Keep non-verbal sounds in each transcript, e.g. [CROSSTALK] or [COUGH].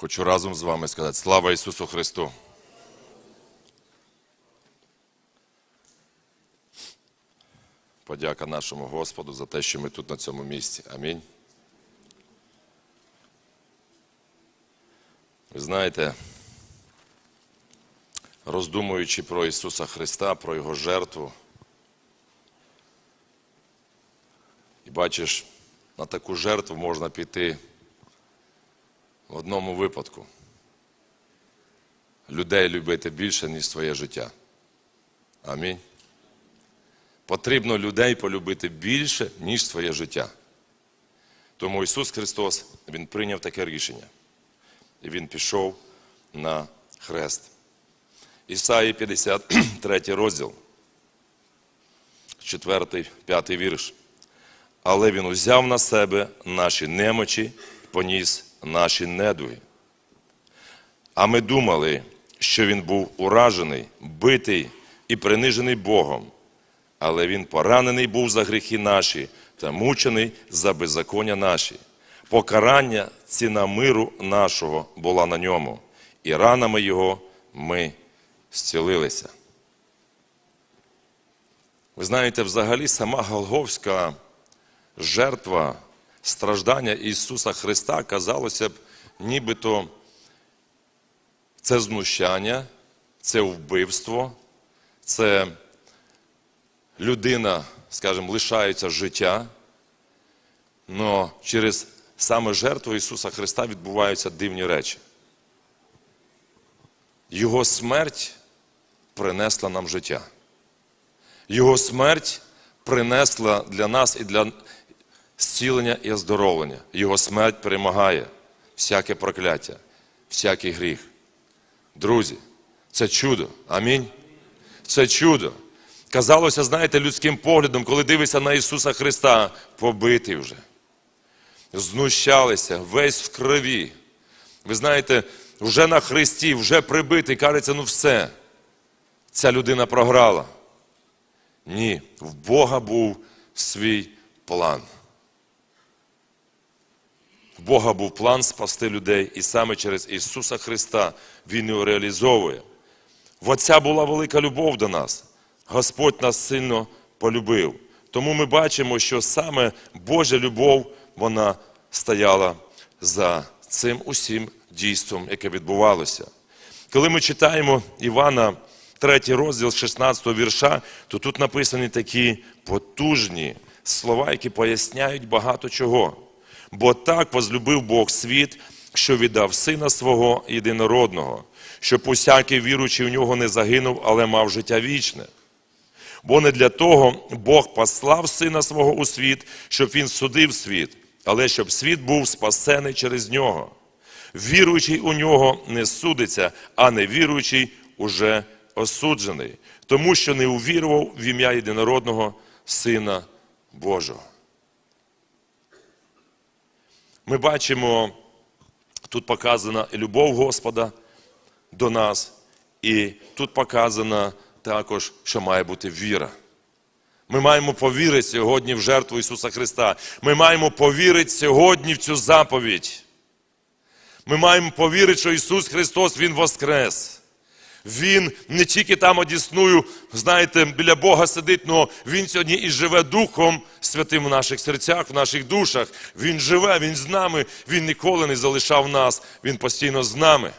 Хочу разом з вами сказати слава Ісусу Христу. Подяка нашому Господу за те, що ми тут на цьому місці. Амінь. Ви знаєте, роздумуючи про Ісуса Христа, про Його жертву, і бачиш, на таку жертву можна піти в одному випадку. Людей любити більше, ніж своє життя. Амінь. Потрібно людей полюбити більше, ніж своє життя. Тому Ісус Христос, Він прийняв таке рішення. І Він пішов на хрест. Ісаї 53 розділ, 4, 5 вірш. Але Він узяв на себе наші немочі, поніс наші недуги. А ми думали, що він був уражений, битий і принижений Богом, але він поранений був за гріхи наші та мучений за беззаконня наші. Покарання ціна миру нашого була на ньому, і ранами його ми зцілилися. Ви знаєте, взагалі сама Голговська жертва страждання Ісуса Христа казалося б, нібито це знущання, це вбивство, це людина, скажімо, лишається життя. але через саме жертву Ісуса Христа відбуваються дивні речі. Його смерть принесла нам життя. Його смерть принесла для нас і для зцілення і оздоровлення. Його смерть перемагає всяке прокляття, всякий гріх. Друзі, це чудо. Амінь. Це чудо. Казалося, знаєте, людським поглядом, коли дивишся на Ісуса Христа, побитий вже. Знущалися, весь в крові. Ви знаєте, вже на Христі, вже прибитий, кажеться, ну все. Ця людина програла. Ні, в Бога був свій план. Бога був план спасти людей, і саме через Ісуса Христа Він його реалізовує. В Отця була велика любов до нас. Господь нас сильно полюбив. Тому ми бачимо, що саме Божа любов вона стояла за цим усім дійством, яке відбувалося. Коли ми читаємо Івана, 3 розділ 16 вірша, то тут написані такі потужні слова, які поясняють багато чого. Бо так возлюбив Бог світ, що віддав Сина свого єдинородного, щоб усякий віруючий в нього не загинув, але мав життя вічне. Бо не для того Бог послав Сина свого у світ, щоб Він судив світ, але щоб світ був спасений через нього. Віруючий у нього не судиться, а невіруючий уже осуджений, тому що не увірував в ім'я єдинородного Сина Божого. Ми бачимо, тут показана любов Господа до нас, і тут показано також, що має бути віра. Ми маємо повірити сьогодні в жертву Ісуса Христа. Ми маємо повірити сьогодні в цю заповідь. Ми маємо повірити, що Ісус Христос Він воскрес. Він не тільки там одісную, знаєте, біля Бога сидить, але Він сьогодні і живе Духом Святим в наших серцях, в наших душах. Він живе, Він з нами, Він ніколи не залишав нас, Він постійно з нами.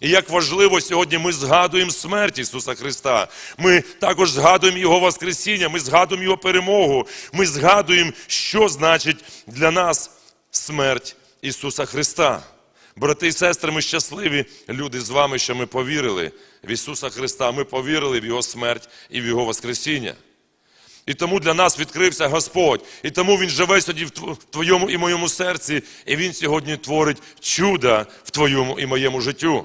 І як важливо сьогодні ми згадуємо смерть Ісуса Христа. Ми також згадуємо Його Воскресіння, ми згадуємо Його перемогу, ми згадуємо, що значить для нас смерть Ісуса Христа. Брати і сестри, ми щасливі люди з вами, що ми повірили в Ісуса Христа. Ми повірили в Його смерть і в Його Воскресіння. І тому для нас відкрився Господь. І тому Він живе сьогодні в твоєму і моєму серці, і Він сьогодні творить чудо в твоєму і моєму життю.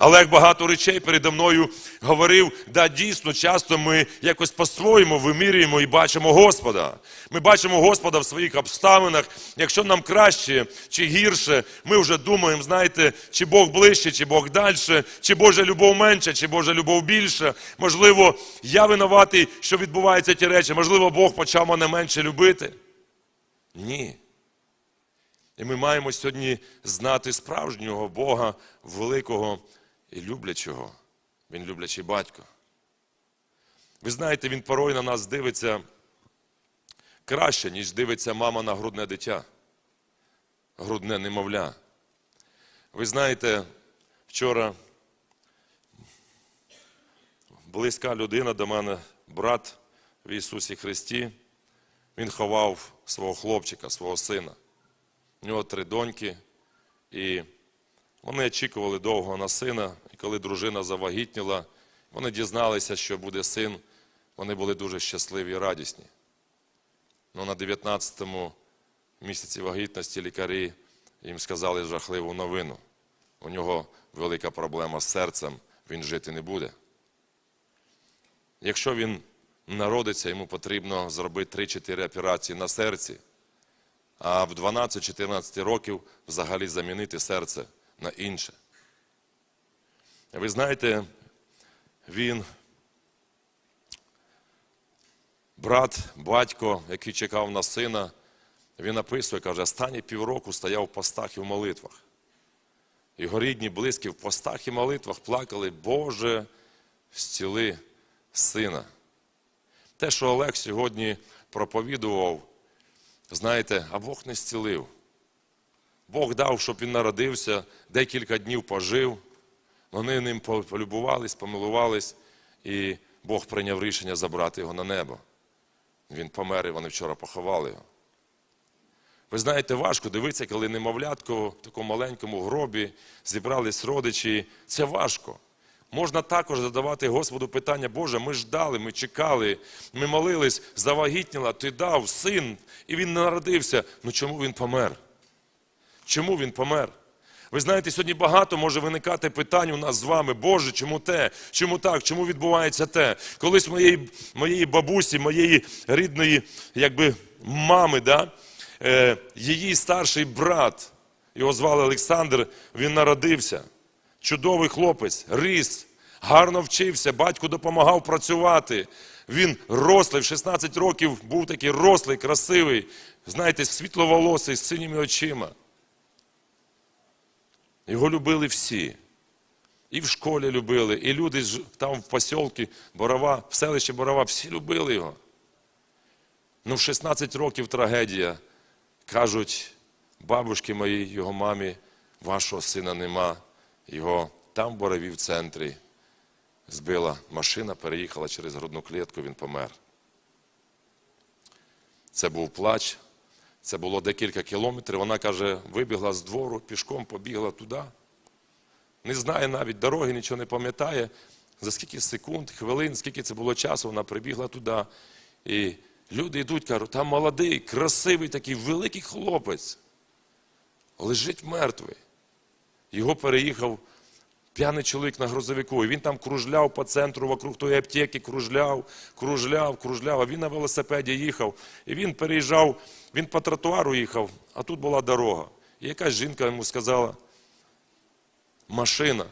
Як багато речей передо мною говорив, да, дійсно, часто ми якось по-своєму вимірюємо і бачимо Господа. Ми бачимо Господа в своїх обставинах. Якщо нам краще чи гірше, ми вже думаємо, знаєте, чи Бог ближче, чи Бог далі, чи Божа любов менша, чи Божа любов більша. Можливо, я винуватий, що відбуваються ті речі. Можливо, Бог почав мене менше любити. Ні. І ми маємо сьогодні знати справжнього Бога, великого і люблячого. Він люблячий батько. Ви знаєте, він порой на нас дивиться краще, ніж дивиться мама на грудне дитя, грудне немовля. Ви знаєте, вчора близька людина до мене, брат в Ісусі Христі, він ховав свого хлопчика, свого сина. У нього три доньки, і вони очікували довго на сина. І коли дружина завагітніла, вони дізналися, що буде син. Вони були дуже щасливі і радісні. Ну, на 19-му місяці вагітності лікарі їм сказали жахливу новину. У нього велика проблема з серцем, він жити не буде. Якщо він народиться, йому потрібно зробити 3-4 операції на серці, а в 12-14 років взагалі замінити серце на інше. Ви знаєте, він, брат, батько, який чекав на сина, він описує, каже, останні півроку стояв в постах і в молитвах. Його рідні, близькі в постах і молитвах плакали, Боже, зціли сина. Те, що Олег сьогодні проповідував, знаєте, а Бог не зцілив. Бог дав, щоб він народився, декілька днів пожив. Вони ним полюбувались, помилувались, і Бог прийняв рішення забрати його на небо. Він помер, і вони вчора поховали його. Ви знаєте, важко дивитися, коли немовлятко в такому маленькому гробі зібрались родичі. Це важко. Можна також задавати Господу питання, Боже, ми ждали, ми чекали, ми молились, завагітніла, ти дав син, і він народився. Ну чому він помер? Чому він помер? Ви знаєте, сьогодні багато може виникати питань у нас з вами, Боже, чому те, чому так, чому відбувається те? Колись моєї, моєї бабусі, моєї рідної якби, мами, да, е, її старший брат, його звали Олександр, він народився. Чудовий хлопець, ріс, гарно вчився, батько допомагав працювати. Він рослий, в 16 років був такий рослий, красивий, знаєте, світловолосий, з синіми очима. Його любили всі. І в школі любили, і люди там в посілки Борова, в селищі Борова, всі любили його. Ну, в 16 років трагедія. Кажуть, бабушки моїй, його мамі, вашого сина нема. Його там в Борові в центрі збила машина, переїхала через грудну клітку, він помер. Це був плач, це було декілька кілометрів. Вона каже, вибігла з двору, пішком побігла туди. Не знає навіть дороги, нічого не пам'ятає. За скільки секунд, хвилин, скільки це було часу, вона прибігла туди. І люди йдуть, кажуть, там молодий, красивий такий великий хлопець. Лежить мертвий. Його переїхав п'яний чоловік на грузовику. І він там кружляв по центру, вокруг тої аптеки, кружляв, кружляв, кружляв. А він на велосипеді їхав. І він переїжджав, він по тротуару їхав, а тут була дорога. І якась жінка йому сказала, машина.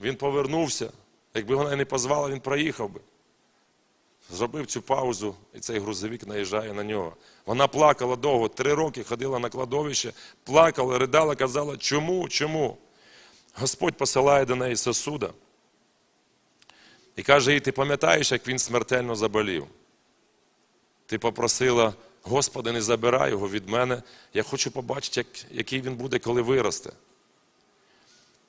Він повернувся. Якби вона не позвала, він проїхав би. Зробив цю паузу, і цей грузовик наїжджає на нього. Вона плакала довго, три роки ходила на кладовище, плакала, ридала, казала, чому, чому? Господь посилає до неї сосуда. І каже їй, ти пам'ятаєш, як він смертельно заболів? Ти попросила, Господи, не забирай його від мене. Я хочу побачити, як, який він буде, коли виросте.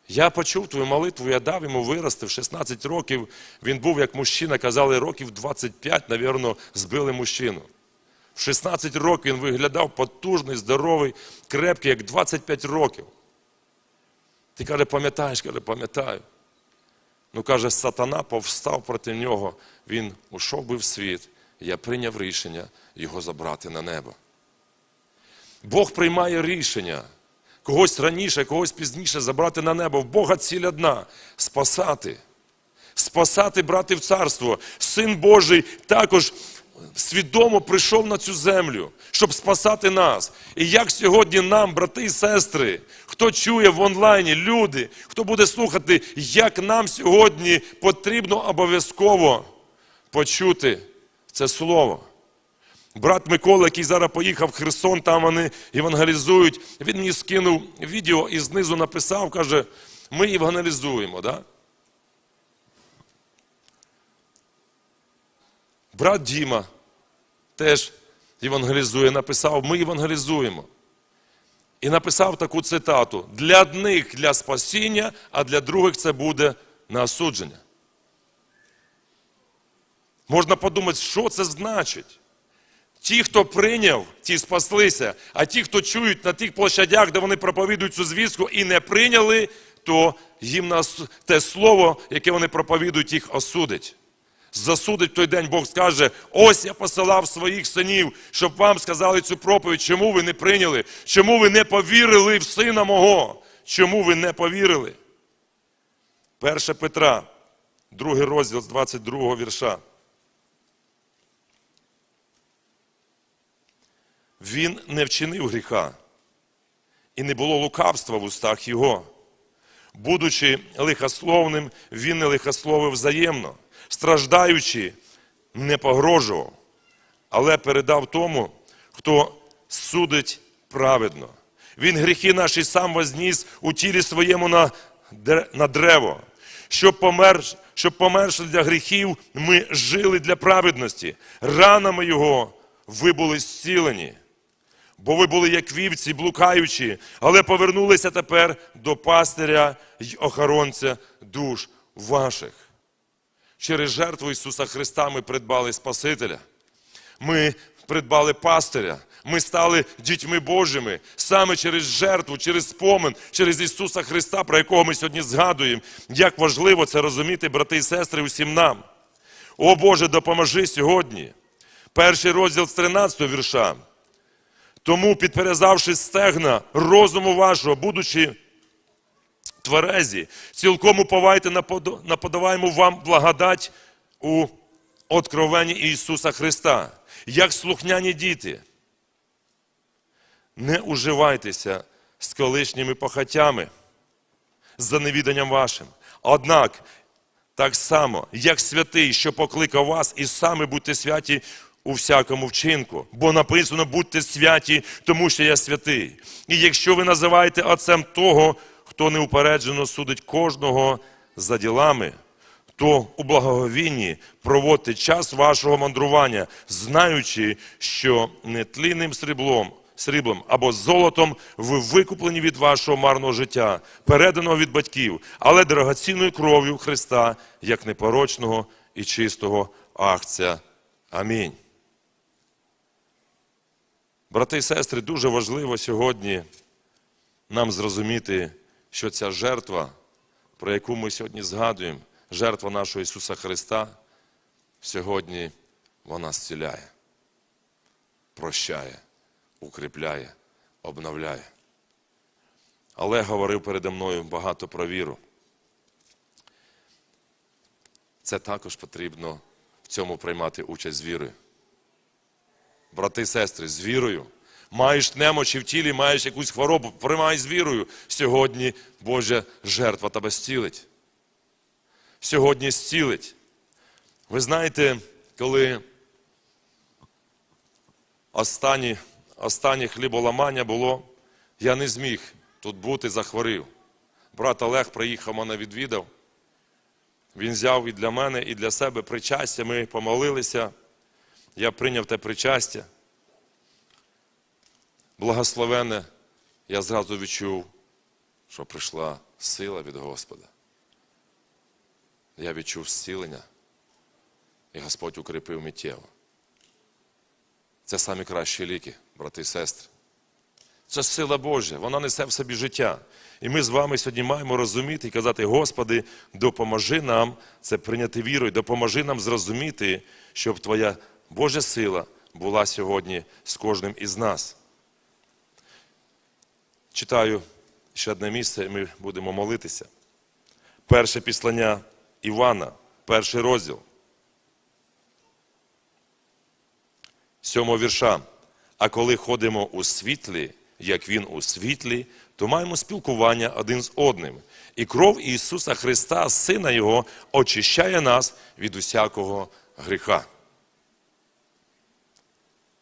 Я почув твою молитву, я дав йому вирости в 16 років. Він був як мужчина, казали, років 25, навірно, збили мужчину. В 16 років він виглядав потужний, здоровий, крепкий, як 25 років. Ти каже, пам'ятаєш, каже, пам'ятаю. Ну, каже, сатана повстав проти нього. Він ушов би в світ. Я прийняв рішення його забрати на небо. Бог приймає рішення когось раніше, когось пізніше забрати на небо. В Бога ціль одна спасати. Спасати, брати в царство. Син Божий також свідомо прийшов на цю землю, щоб спасати нас. І як сьогодні нам, брати і сестри, хто чує в онлайні, люди, хто буде слухати, як нам сьогодні потрібно обов'язково почути це слово. Брат Микола, який зараз поїхав в Херсон, там вони евангелізують. Він мені скинув відео і знизу написав, каже, ми евангелізуємо. Да? Брат Діма теж евангелізує, написав, ми евангелізуємо. І написав таку цитату: для одних для спасіння, а для других це буде на осудження. Можна подумати, що це значить? Ті, хто прийняв, ті спаслися, а ті, хто чують на тих площадях, де вони проповідують цю звістку і не прийняли, то їм те слово, яке вони проповідують, їх осудить. Засудить в той день, Бог скаже: ось я посилав своїх синів, щоб вам сказали цю проповідь. Чому ви не прийняли? Чому ви не повірили в сина мого? Чому ви не повірили? 1 Петра, другий розділ з 22 вірша. Він не вчинив гріха, і не було лукавства в устах його. Будучи лихословним, він не лихословив взаємно, страждаючи, не погрожував, але передав тому, хто судить праведно. Він гріхи наші сам возніс у тілі своєму на, на древо, щоб, помер, щоб померши для гріхів, ми жили для праведності. Ранами його ви були зцілені. Бо ви були як вівці, блукаючі, але повернулися тепер до пастиря й охоронця душ ваших. Через жертву Ісуса Христа ми придбали Спасителя. Ми придбали пастиря. Ми стали дітьми Божими саме через жертву, через спомин, через Ісуса Христа, про якого ми сьогодні згадуємо. Як важливо це розуміти, брати і сестри, усім нам. О Боже, допоможи сьогодні. Перший розділ з 13 вірша. Тому, підперезавши стегна розуму вашого, будучи тверезі, цілком уповайте на подаваємо вам благодать у откровенні Ісуса Христа, як слухняні діти. Не уживайтеся з колишніми похотями за невіданням вашим. Однак, так само, як святий, що покликав вас, і саме будьте святі у всякому вчинку. Бо написано, будьте святі, тому що я святий. І якщо ви називаєте отцем того, хто неупереджено судить кожного за ділами, то у благоговінні проводьте час вашого мандрування, знаючи, що нетлінним сріблом, сріблом або золотом ви викуплені від вашого марного життя, переданого від батьків, але дорогоцінною кров'ю Христа, як непорочного і чистого акця. Амінь. Брати і сестри, дуже важливо сьогодні нам зрозуміти, що ця жертва, про яку ми сьогодні згадуємо, жертва нашого Ісуса Христа, сьогодні вона зціляє, прощає, укріпляє, обновляє. Олег говорив передо мною багато про віру. Це також потрібно в цьому приймати участь з вірою. Брати і сестри, з вірою. Маєш немочі в тілі, маєш якусь хворобу, приймай з вірою. Сьогодні Божа жертва тебе зцілить. Сьогодні зцілить. Ви знаєте, коли останні, останнє хліболамання було, я не зміг тут бути, захворів. Брат Олег приїхав мене відвідав. Він взяв і для мене, і для себе причастя. Ми помолилися. Я прийняв те причастя. Благословене, я зразу відчув, що прийшла сила від Господа. Я відчув зцілення, і Господь укріпив миттєво. Це самі кращі ліки, брати і сестри. Це сила Божа, вона несе в собі життя. І ми з вами сьогодні маємо розуміти і казати, Господи, допоможи нам це прийняти вірою, допоможи нам зрозуміти, щоб Твоя Божа сила була сьогодні з кожним із нас. Читаю ще одне місце, і ми будемо молитися. Перше післання Івана, перший розділ. Сьомого вірша. А коли ходимо у світлі, як Він у світлі, то маємо спілкування один з одним. І кров Ісуса Христа, Сина Його, очищає нас від усякого гріха.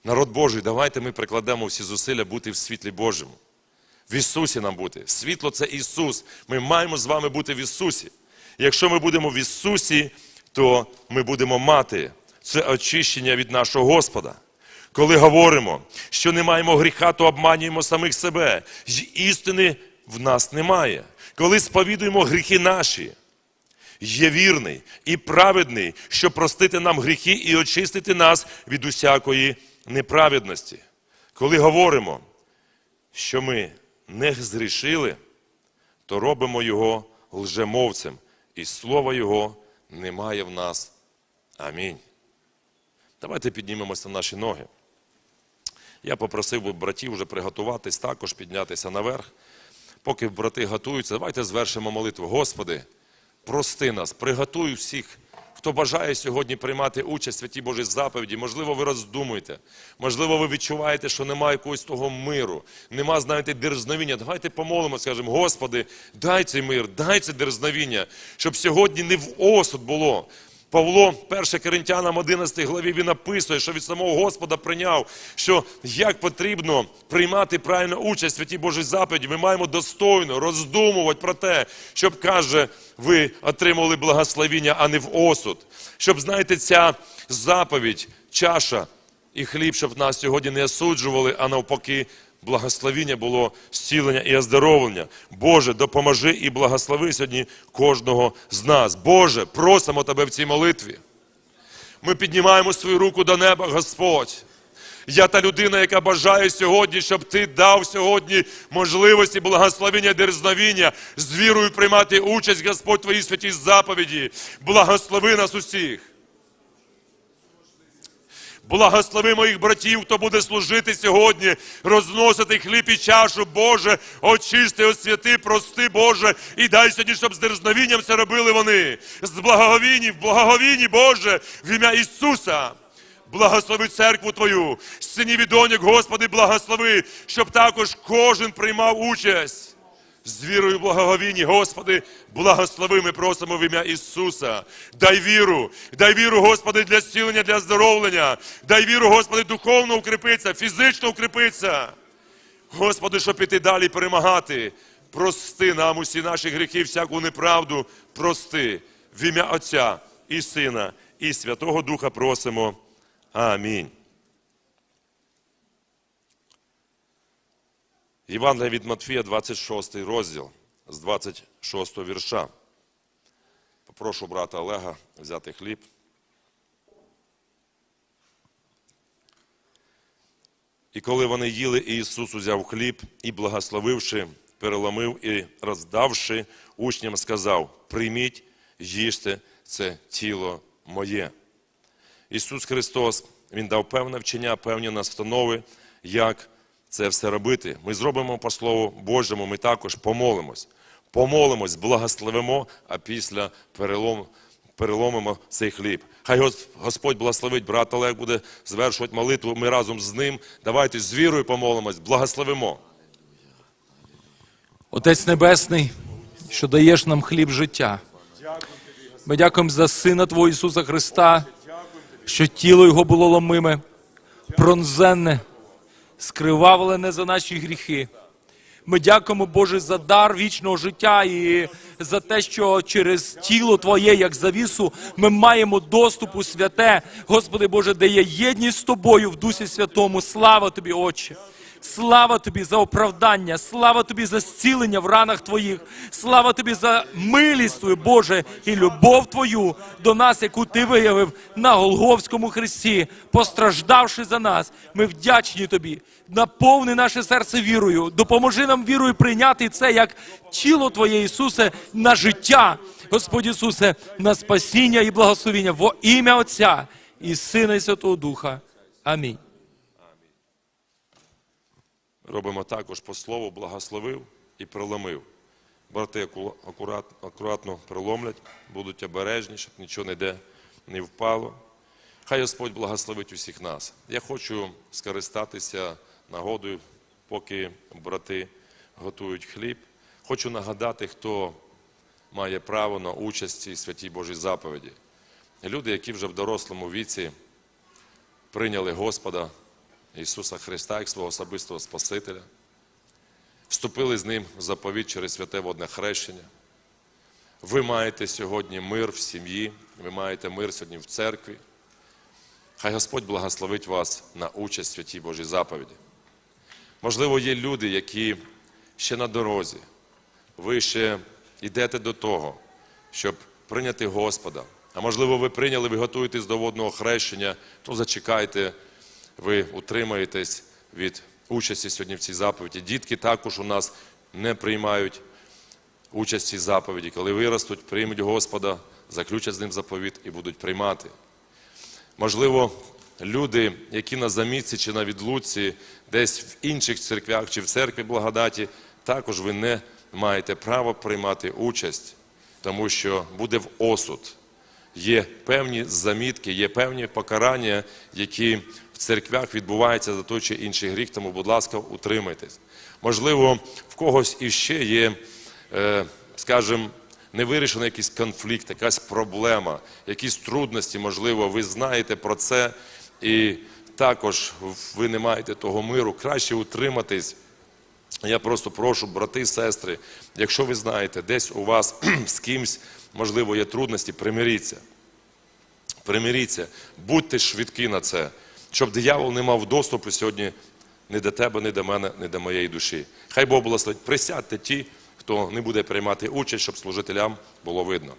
Народ Божий, давайте ми прикладемо всі зусилля бути в світлі Божому. В Ісусі нам бути. Світло це Ісус. Ми маємо з вами бути в Ісусі. Якщо ми будемо в Ісусі, то ми будемо мати це очищення від нашого Господа. Коли говоримо, що не маємо гріха, то обманюємо самих себе. Істини в нас немає. Коли сповідуємо гріхи наші, є вірний і праведний, щоб простити нам гріхи і очистити нас від усякої неправедності. Коли говоримо, що ми не згрішили, то робимо його лжемовцем, і слова Його немає в нас. Амінь. Давайте піднімемося на наші ноги. Я попросив би братів вже приготуватись, також піднятися наверх. Поки брати готуються, давайте звершимо молитву. Господи, прости нас, приготуй всіх, хто бажає сьогодні приймати участь в святій Божій заповіді. Можливо, ви роздумуєте, можливо, ви відчуваєте, що немає якогось того миру, нема, знаєте, дерзновіння. Давайте помолимо, скажемо, Господи, дай цей мир, дай це дерзновіння, щоб сьогодні не в осуд було. Павло, 1 Коринтянам 11 главі, він написує, що від самого Господа прийняв, що як потрібно приймати правильну участь в святій Божій заповіді, ми маємо достойно роздумувати про те, щоб каже, ви отримали благословіння, а не в осуд. Щоб, знаєте, ця заповідь, чаша і хліб, щоб нас сьогодні не осуджували, а навпаки, благословіння було зцілення і оздоровлення. Боже, допоможи і благослови сьогодні кожного з нас. Боже, просимо Тебе в цій молитві. Ми піднімаємо свою руку до неба, Господь. Я та людина, яка бажає сьогодні, щоб ти дав сьогодні можливості благословення дерзновіння, з вірою приймати участь, Господь, твоїй святій заповіді. Благослови нас усіх. Благослови моїх братів, хто буде служити сьогодні, розносити хліб і чашу, Боже, очисти, освяти, прости, Боже, і дай сьогодні, щоб з дерзновінням це робили вони. З благоговінні, в благовінні, Боже, в ім'я Ісуса. Благослови церкву Твою, синів і доньок, Господи, благослови, щоб також кожен приймав участь. З вірою благоговінні, Господи, благослови, ми просимо в ім'я Ісуса. Дай віру, дай віру, Господи, для зцілення, для здоровлення. Дай віру, Господи, духовно укріпитися, фізично укріпитися. Господи, щоб піти далі перемагати. Прости нам усі наші гріхи, всяку неправду, прости. В ім'я Отця і Сина, і Святого Духа просимо. Амінь. Євангелія від Матфія, 26 розділ з 26 вірша. Попрошу брата Олега взяти хліб. І коли вони їли, Ісус узяв хліб і, благословивши, переломив і роздавши учням, сказав: Прийміть, їжте це тіло моє. Ісус Христос, Він дав певне вчення, певні настанови, як це все робити. Ми зробимо по Слову Божому, ми також помолимось. Помолимось, благословимо, а після перелом, переломимо цей хліб. Хай Господь благословить, брат Олег буде звершувати молитву, ми разом з ним. Давайте з вірою помолимось, благословимо. Отець Небесний, що даєш нам хліб життя. Ми дякуємо за Сина Твого Ісуса Христа, що тіло Його було ломиме, пронзенне, скривавлене за наші гріхи. Ми дякуємо, Боже, за дар вічного життя і за те, що через тіло Твоє, як завісу, ми маємо доступ у святе, Господи Боже, де є єдність з Тобою в Дусі Святому. Слава Тобі, Отче! Слава тобі за оправдання, слава тобі за зцілення в ранах твоїх, слава тобі за милість твою, Боже, і любов твою до нас, яку ти виявив на Голговському хресті, постраждавши за нас. Ми вдячні тобі. Наповни наше серце вірою. Допоможи нам вірою прийняти це як тіло Твоє, Ісусе, на життя, Господь Ісусе, на спасіння і благословіння во ім'я Отця і Сина і Святого Духа. Амінь. Робимо також по слову, благословив і проломив. Брати акурат, акуратно проломлять, будуть обережні, щоб нічого ніде не впало. Хай Господь благословить усіх нас. Я хочу скористатися нагодою, поки брати готують хліб. Хочу нагадати, хто має право на участь цій святій Божій заповіді. Люди, які вже в дорослому віці прийняли Господа Ісуса Христа як свого особистого Спасителя, вступили з Ним в заповідь через святе водне хрещення. Ви маєте сьогодні мир в сім'ї, ви маєте мир сьогодні в церкві. Хай Господь благословить вас на участь в святій Божій заповіді. Можливо, є люди, які ще на дорозі, ви ще йдете до того, щоб прийняти Господа. А можливо, ви прийняли, ви готуєтесь до водного хрещення, то зачекайте, ви утримаєтесь від участі сьогодні в цій заповіді. Дітки також у нас не приймають участь в цій заповіді. Коли виростуть, приймуть Господа, заключать з ним заповіт і будуть приймати. Можливо, люди, які на замітці чи на відлуці, десь в інших церквях чи в церкві благодаті, також ви не маєте права приймати участь, тому що буде в осуд. Є певні замітки, є певні покарання, які церквях відбуваються за той чи інший гріх, тому, будь ласка, утримайтесь. Можливо, в когось іще є, е, скажімо, невирішений якийсь конфлікт, якась проблема, якісь трудності, можливо, ви знаєте про це, і також ви не маєте того миру, краще утриматись. Я просто прошу, брати і сестри, якщо ви знаєте, десь у вас [CLEARS THROAT] з кимсь, можливо, є трудності, примиріться. Примиріться, будьте швидкі на це, щоб диявол не мав доступу сьогодні ні до тебе, ні до мене, ні до моєї душі. Хай Бог благословить. Присядьте ті, хто не буде приймати участь, щоб служителям було видно.